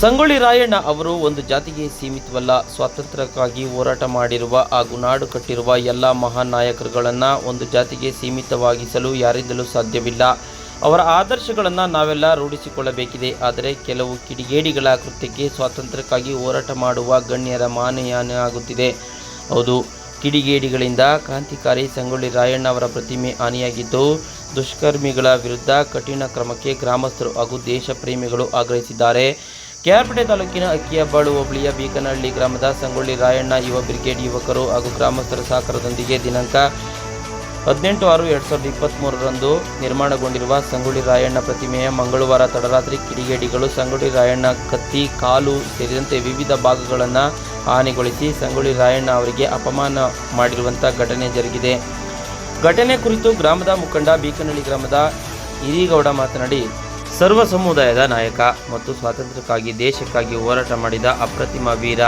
ಸಂಗೊಳ್ಳಿ ರಾಯಣ್ಣ ಅವರು ಒಂದು ಜಾತಿಗೆ ಸೀಮಿತವಲ್ಲ, ಸ್ವಾತಂತ್ರ್ಯಕ್ಕಾಗಿ ಹೋರಾಟ ಮಾಡಿರುವ ಹಾಗೂ ನಾಡು ಕಟ್ಟಿರುವ ಎಲ್ಲ ಮಹಾನ್ ನಾಯಕರುಗಳನ್ನು ಒಂದು ಜಾತಿಗೆ ಸೀಮಿತವಾಗಿಸಲು ಯಾರಿಂದಲೂ ಸಾಧ್ಯವಿಲ್ಲ. ಅವರ ಆದರ್ಶಗಳನ್ನು ನಾವೆಲ್ಲ ರೂಢಿಸಿಕೊಳ್ಳಬೇಕಿದೆ. ಆದರೆ ಕೆಲವು ಕಿಡಿಗೇಡಿಗಳ ಕೃತ್ಯಕ್ಕೆ ಸ್ವಾತಂತ್ರ್ಯಕ್ಕಾಗಿ ಹೋರಾಟ ಮಾಡುವ ಗಣ್ಯರ ಮಾನಯಾನ ಆಗುತ್ತಿದೆ ಹೌದು, ಕಿಡಿಗೇಡಿಗಳಿಂದ ಕ್ರಾಂತಿಕಾರಿ ಸಂಗೊಳ್ಳಿ ರಾಯಣ್ಣ ಅವರ ಪ್ರತಿಮೆ ಹಾನಿಯಾಗಿದ್ದು, ದುಷ್ಕರ್ಮಿಗಳ ವಿರುದ್ಧ ಕಠಿಣ ಕ್ರಮಕ್ಕೆ ಗ್ರಾಮಸ್ಥರು ಹಾಗೂ ದೇಶ ಪ್ರೇಮಿಗಳು ಆಗ್ರಹಿಸಿದ್ದಾರೆ. ಕೆಆರ್ಪೇಟೆ ತಾಲೂಕಿನ ಅಕ್ಕಿಯಬ್ಬಾಳು ಹೋಬಳಿಯ ಬೀಕನಹಳ್ಳಿ ಗ್ರಾಮದ ಸಂಗೊಳ್ಳಿ ರಾಯಣ್ಣ ಯುವ ಬ್ರಿಗೇಡ್ ಯುವಕರು ಹಾಗೂ ಗ್ರಾಮಸ್ಥರ ಸಹಕಾರದೊಂದಿಗೆ ದಿನಾಂಕ ಹದಿನೆಂಟು ಆರು ಎರಡು ಸಾವಿರದ ಇಪ್ಪತ್ತ್ಮೂರರಂದು ನಿರ್ಮಾಣಗೊಂಡಿರುವ ಸಂಗೊಳ್ಳಿ ರಾಯಣ್ಣ ಪ್ರತಿಮೆಯ ಮಂಗಳವಾರ ತಡರಾತ್ರಿ ಕಿಡಿಗೇಡಿಗಳು ಸಂಗೊಳ್ಳಿ ರಾಯಣ್ಣ ಕತ್ತಿ, ಕಾಲು ಸೇರಿದಂತೆ ವಿವಿಧ ಭಾಗಗಳನ್ನು ಹಾನಿಗೊಳಿಸಿ ಸಂಗೊಳ್ಳಿ ರಾಯಣ್ಣ ಅವರಿಗೆ ಅಪಮಾನ ಮಾಡಿರುವಂಥ ಘಟನೆ ಜರುಗಿದೆ. ಘಟನೆ ಕುರಿತು ಗ್ರಾಮದ ಮುಖಂಡ ಬೀಕನಹಳ್ಳಿ ಗ್ರಾಮದ ಹಿರಿಗೌಡ ಮಾತನಾಡಿ ಸರ್ವ ಸಮುದಾಯದ ನಾಯಕ ಮತ್ತು ಸ್ವಾತಂತ್ರ್ಯಕ್ಕಾಗಿ ದೇಶಕ್ಕಾಗಿ ಹೋರಾಟ ಮಾಡಿದ ಅಪ್ರತಿಮ ವೀರ.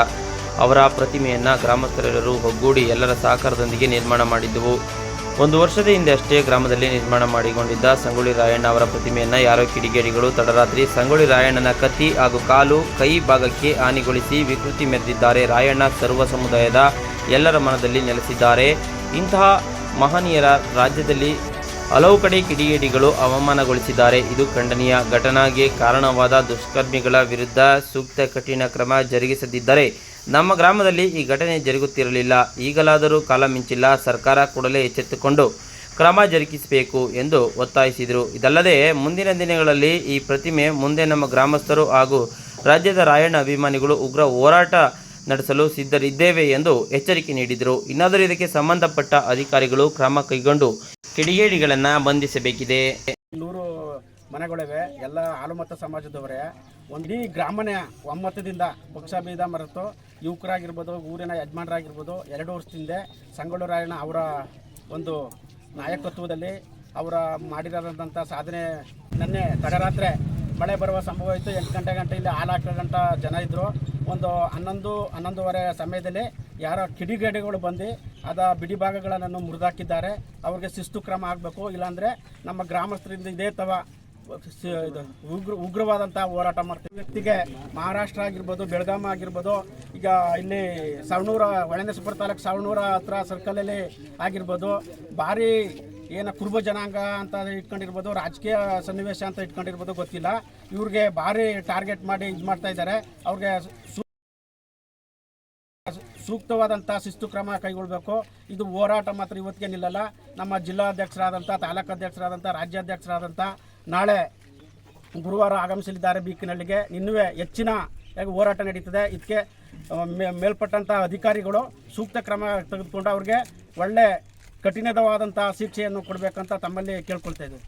ಅವರ ಪ್ರತಿಮೆಯನ್ನು ಗ್ರಾಮಸ್ಥರೆಲ್ಲರೂ ಒಗ್ಗೂಡಿ ಎಲ್ಲರ ಸಹಕಾರದೊಂದಿಗೆ ನಿರ್ಮಾಣ ಮಾಡಿದ್ದವು. ಒಂದು ವರ್ಷದ ಹಿಂದೆ ಅಷ್ಟೇ ಗ್ರಾಮದಲ್ಲಿ ನಿರ್ಮಾಣ ಮಾಡಿಕೊಂಡಿದ್ದ ಸಂಗೊಳ್ಳಿ ರಾಯಣ್ಣ ಅವರ ಪ್ರತಿಮೆಯನ್ನು ಯಾರೋ ಕಿಡಿಗೇಡಿಗಳು ತಡರಾತ್ರಿ ಸಂಗೊಳ್ಳಿ ರಾಯಣ್ಣನ ಕತ್ತಿ ಹಾಗೂ ಕಾಲು ಕೈ ಭಾಗಕ್ಕೆ ಹಾನಿಗೊಳಿಸಿ ವಿಕೃತಿ ಮೆರೆದಿದ್ದಾರೆ. ರಾಯಣ್ಣ ಸರ್ವ ಸಮುದಾಯದ ಎಲ್ಲರ ಮನದಲ್ಲಿ ನೆಲೆಸಿದ್ದಾರೆ. ಇಂತಹ ಮಹನೀಯರ ರಾಜ್ಯದಲ್ಲಿ ಹಲವು ಕಡೆ ಕಿಡಿಗೇಡಿಗಳು ಅವಮಾನಗೊಳಿಸಿದ್ದಾರೆ. ಇದು ಖಂಡನೀಯ. ಘಟನೆಗೆ ಕಾರಣವಾದ ದುಷ್ಕರ್ಮಿಗಳ ವಿರುದ್ಧ ಸೂಕ್ತ ಕಠಿಣ ಕ್ರಮ ಜರುಗಿಸದಿದ್ದರೆ ನಮ್ಮ ಗ್ರಾಮದಲ್ಲಿ ಈ ಘಟನೆ ಜರುಗುತ್ತಿರಲಿಲ್ಲ. ಈಗಲಾದರೂ ಕಾಲ ಮಿಂಚಿಲ್ಲ. ಸರ್ಕಾರ ಕೂಡಲೇ ಎಚ್ಚೆತ್ತುಕೊಂಡು ಕ್ರಮ ಜರುಗಿಸಬೇಕು ಎಂದು ಒತ್ತಾಯಿಸಿದರು. ಇದಲ್ಲದೆ, ಮುಂದಿನ ದಿನಗಳಲ್ಲಿ ಈ ಪ್ರತಿಮೆ ಮುಂದೆ ನಮ್ಮ ಗ್ರಾಮಸ್ಥರು ಹಾಗೂ ರಾಜ್ಯದ ರಾಯಣ್ಣ ಅಭಿಮಾನಿಗಳು ಉಗ್ರ ಹೋರಾಟ ನಡೆಸಲು ಸಿದ್ಧರಿದ್ದೇವೆ ಎಂದು ಎಚ್ಚರಿಕೆ ನೀಡಿದರು. ಇನ್ನಾದರೂ ಇದಕ್ಕೆ ಸಂಬಂಧಪಟ್ಟ ಅಧಿಕಾರಿಗಳು ಕ್ರಮ ಕೈಗೊಂಡು ಕಿಡಿಗೇಡಿಗಳನ್ನು ಬಂಧಿಸಬೇಕಿದೆ. ನೂರು ಮನೆಗಳಿವೆ ಎಲ್ಲ ಹಾಲುಮತ ಸಮಾಜದವರೇ, ಒಂದು ಇಡೀ ಗ್ರಾಮನೇ ಒಮ್ಮತದಿಂದ ಪಕ್ಷ ಭೇದ ಮರೆತು ಯುವಕರಾಗಿರ್ಬೋದು, ಊರಿನ ಯಜಮಾನರಾಗಿರ್ಬೋದು, ಎರಡು ವರ್ಷದಿಂದ ಸಂಗೊಳ್ಳಿ ರಾಯಣ್ಣ ಅವರ ಒಂದು ನಾಯಕತ್ವದಲ್ಲಿ ಅವರ ಮಾಡಿರೋದಂಥ ಸಾಧನೆ ನಿನ್ನೆ ತಡರಾತ್ರಿ ಮಳೆ ಬರುವ ಸಂಭವ ಇತ್ತು. ಎಂಟು ಗಂಟೆ ಗಂಟೆ ಇಲ್ಲಿ ಹಾಲು ಜನ ಇದ್ದರು ಒಂದು ಹನ್ನೊಂದು, ಹನ್ನೊಂದುವರೆ ಸಮಯದಲ್ಲಿ ಯಾರೋ ಕಿಡಿಗೇಡಿಗಳು ಬಂದು ಅದ ಬಿಡಿ ಭಾಗಗಳನ್ನು ಮುರಿದಾಕಿದ್ದಾರೆ. ಅವ್ರಿಗೆ ಶಿಸ್ತು ಕ್ರಮ ಆಗಬೇಕು. ಇಲ್ಲಾಂದರೆ ನಮ್ಮ ಗ್ರಾಮಸ್ಥರಿಂದ ಇದೇ ತವ ಉಗ್ರ ಉಗ್ರವಾದಂಥ ಹೋರಾಟ ಮಾಡ್ತೀವಿ. ವ್ಯಕ್ತಿಗೆ ಮಹಾರಾಷ್ಟ್ರ ಆಗಿರ್ಬೋದು, ಬೆಳಗಾಂ ಆಗಿರ್ಬೋದು, ಈಗ ಇಲ್ಲಿ ಸವಣೂರ ಒಳನೇಶ್ವರ ತಾಲೂಕು ಸವಣೂರ ಹತ್ರ ಸರ್ಕಲಲ್ಲಿ ಆಗಿರ್ಬೋದು, ಭಾರಿ ಏನು ಕುರುಬ ಜನಾಂಗ ಅಂತ ಇಟ್ಕೊಂಡಿರ್ಬೋದು, ರಾಜಕೀಯ ಸನ್ನಿವೇಶ ಅಂತ ಇಟ್ಕೊಂಡಿರ್ಬೋದು ಗೊತ್ತಿಲ್ಲ. ಇವ್ರಿಗೆ ಭಾರಿ ಟಾರ್ಗೆಟ್ ಮಾಡಿ ಇದು ಮಾಡ್ತಾ ಇದ್ದಾರೆ ಅವ್ರಿಗೆ ಸೂಕ್ತವಾದಂಥ ಶಿಸ್ತು ಕ್ರಮ ಕೈಗೊಳ್ಳಬೇಕು ಇದು ಹೋರಾಟ ಮಾತ್ರ ಇವತ್ತಿಗೆ ನಿಲ್ಲಲ್ಲ. ನಮ್ಮ ಜಿಲ್ಲಾಧ್ಯಕ್ಷರಾದಂಥ ತಾಲೂಕಾಧ್ಯಕ್ಷರಾದಂಥ ರಾಜ್ಯಾಧ್ಯಕ್ಷರಾದಂಥ ನಾಳೆ ಗುರುವಾರ ಆಗಮಿಸಲಿದ್ದಾರೆ ಬೀಕಿನಳ್ಳಿಗೆ ಇನ್ನೂ ಹೆಚ್ಚಿನ ಹೋರಾಟ ನಡೀತದೆ. ಇದಕ್ಕೆ ಮೇಲ್ಪಟ್ಟಂಥ ಅಧಿಕಾರಿಗಳು ಸೂಕ್ತ ಕ್ರಮ ತೆಗೆದುಕೊಂಡು ಅವ್ರಿಗೆ ಒಳ್ಳೆ ಕಠಿಣವಾದಂಥ ಶಿಕ್ಷೆಯನ್ನು ಕೊಡಬೇಕಂತ ತಮ್ಮಲ್ಲಿ ಕೇಳ್ಕೊಳ್ತಾ ಇದ್ದೀವಿ.